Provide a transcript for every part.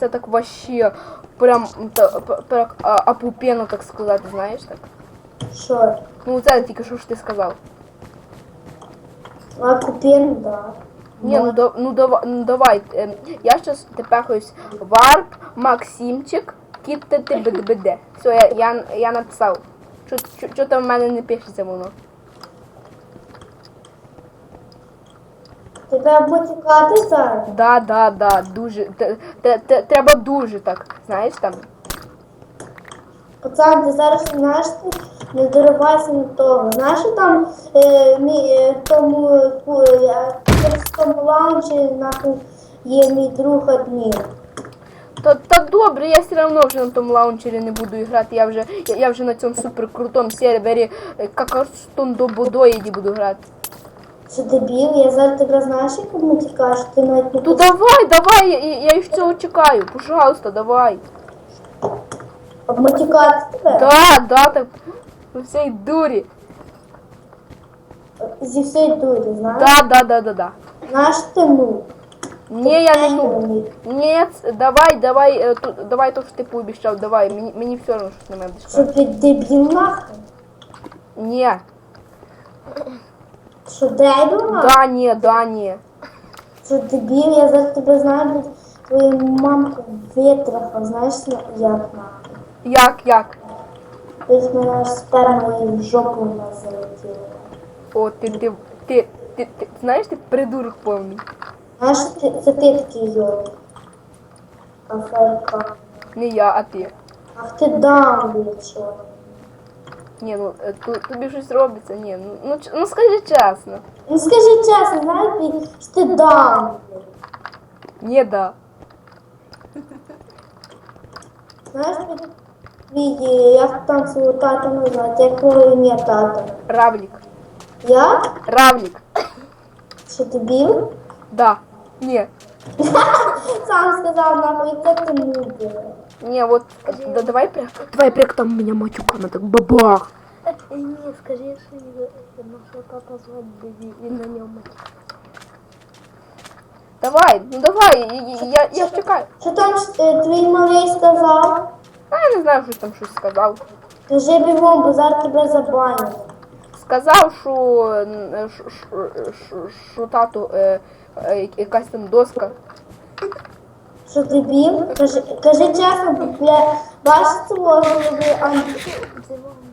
Це так вообще прям та, п- п- а, опупенно, так сказати, знаєш так? Що? Ну це тільки що ж ти сказав. А да. Ні, ну, да, ну, давай, ну давай. ем, я щас тепехаюсь. Варп, Максимчик, кіт ТТБДБД. Все, я, я, я написав. Що там в мене не пишеться воно? Тебе мотикати зараз? Да, да, да, дуже. Те, треба дуже так, знаєш там. Пацан, ти зараз знаєш, ти не доривайся на того. Знаєш, що там е, мій, е, в тому, ку- е, в тому лаунчі нахуй є мій друг адмін. Та, та добре, я все одно вже на тому лаунчері не буду грати. Я вже, я, я вже на цьому супер крутому сервері е, Какарстон до Бодоїді буду грати. Що дебіл, я зараз тебе знаєш, як мотикаєш, ти навіть не Ну давай, давай, я, я і цього чекаю. Пожалуйста, давай. обмотикати тебе? Да, да, так. По всій дурі. Зі всієї дурі, знаєш? Да, да, да, да, да. Знаєш ти ну? Ні, я не ну. Ні, давай, давай, е, ту- давай то, що ти пообіцяв, давай. Мені, мені все одно щось на мене Що сказати. ти дебіл нахуй? Ні, Що дебіл нахуй? да, ні, да, ні. Що дебіл, я зараз тебе знаю, твою мамку витрахав, знаєш як нахуй? Як, як? Десь мене аж спермою в жопу в нас залетіло. О, ти, ти, ти, ти, ти, знаєш, ти придурок повний. Знаєш, ти, це ти такий йо. Аферка. Не я, а ти. Ах ти дам, блядь, що? Ні, ну е, ту- тобі щось робиться, ні. Ну, ну, ч- ну скажи чесно. Ну скажи чесно, знаєш, блядь, що ти дам, блядь. Ні, да. Знаєш, блядь, твій, е, як там свого тата назвати, як твого ім'я тата? Равлік. Як? Равлік. Що дебіл? Да. Ні. Сам сказав, нахуй, це ти мудила. Ні, от да, давай прям. Давай прям там мене матюками так бабах. Ні, скажи, що нашого папа звати Бебі, і на ньому. Давай, ну давай, я, я, я ж чекаю. Що там е, твій малий сказав? А я не знаю, що там щось сказав. Кажи бігом, бо зараз тебе забанять. Сказав, що, що, що, що, що тату е, е, якась там доска. Що дебіл? Кажи, кажи чесно, бо я бачиш свого голови, а,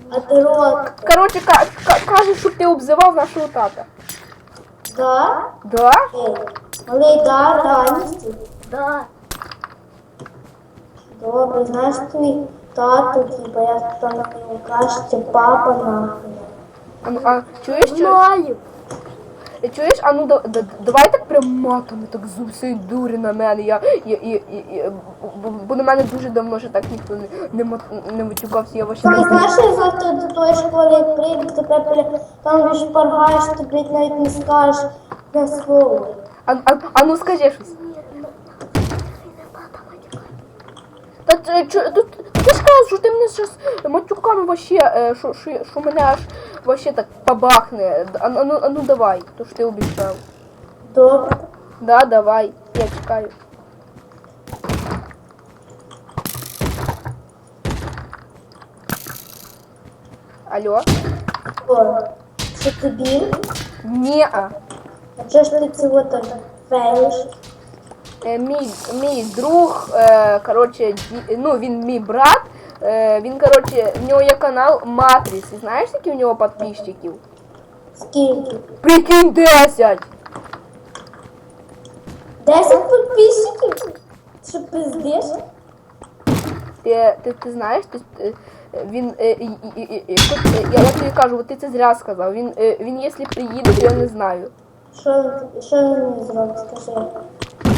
а ти рот. Коротше, ка, ка, каже, щоб ти обзивав нашого тата. Да? Да? Ей, малий, да, даністі. Да. Добре, знаєш твій тато, типа, як там це папа нахуй. А, ну, а чуєш, чуєш? Знаю. Чуєш, а ну да, да, давай так прям матами, так з усієї дурі на мене. Я, я, я, я, я- бо, бо на мене дуже давно ще так ніхто не, не, мат- не матюкався, я вообще Там, не знаю. знаєш, я завтра до тої школи як тебе там відшпаргаєш, тобі навіть не скажеш не слово. А, а, а ну скажи щось. Та ти, ти ж кажеш, що ти мене зараз вообще, е, що, що, що мене аж вообще так побахне. А, ну- а, ну, а ну давай, то що ти обіцяв. Добре. Да, давай, я чекаю. Алло? О, що тобі? Ні-а. А чого ж ти цього так фейлиш? Е, мій, мій друг, е, коротше, ді- ну він мій брат. Е, він, коротше, в нього є канал Матріс. І знаєш, скільки в нього підписчиків? Скільки? Прикинь, 10! Десять підписчиків? Що пиздиш? Ти, ти, ти знаєш, ти, він, е, і- і- і- і- хоч, е, я, я тобі кажу, от ти це зря сказав. Він, е, він якщо приїде, то я не знаю. Що, він- що він мені зробить, скажи?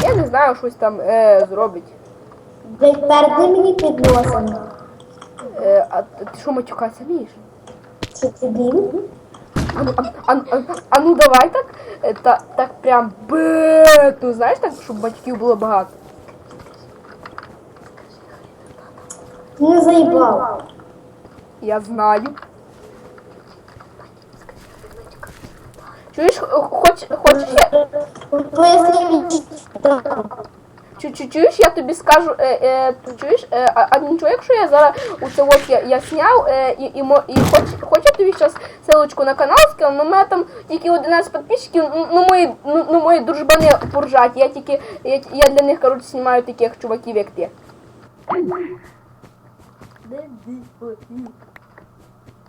Я не знаю, щось там е, зробить. Блять, перди мені під носом. Е, а ти що матюкатися вмієш? Що тобі? А, ну, а, а, а, а ну давай так, е, та, так прям бет, ну знаєш так, щоб батьків було багато. Не заїбав. Я знаю. Чуєш, хоч, хоч, я-. Чу- чу- Чуєш, я тобі скажу, е, е, ти чуєш, е, а, а нічого, якщо я зараз у це от я, я сняв е, і, і, мо- і хоч, хоч я тобі зараз ссылочку на канал скину, ну, у мене там тільки 11 підписчиків, ну, ну, мої, ну, ну, мої дружбани поржать, я тільки, я, я для них, коротше, знімаю таких чуваків, як ти.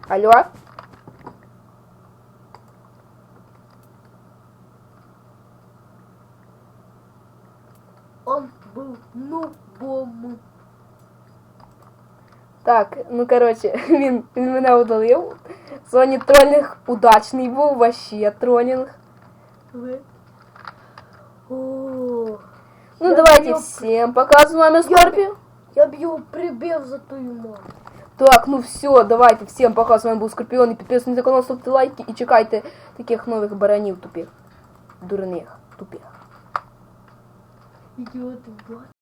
Алло? Он був нубом. Так, ну коротше, він, він мене удалив. Соні тролінг удачний був, вообще тролінг. Ви? О, Ну Я давайте його- всем пока, з вами Скорпіо. я б його прибив за тую мову. Так, ну все, давайте всем пока, з вами був Скорпіон. І підписуйтесь на канал, ставте лайки і чекайте таких нових баранів тупих. Дурних, тупих. Ідіоти, бот.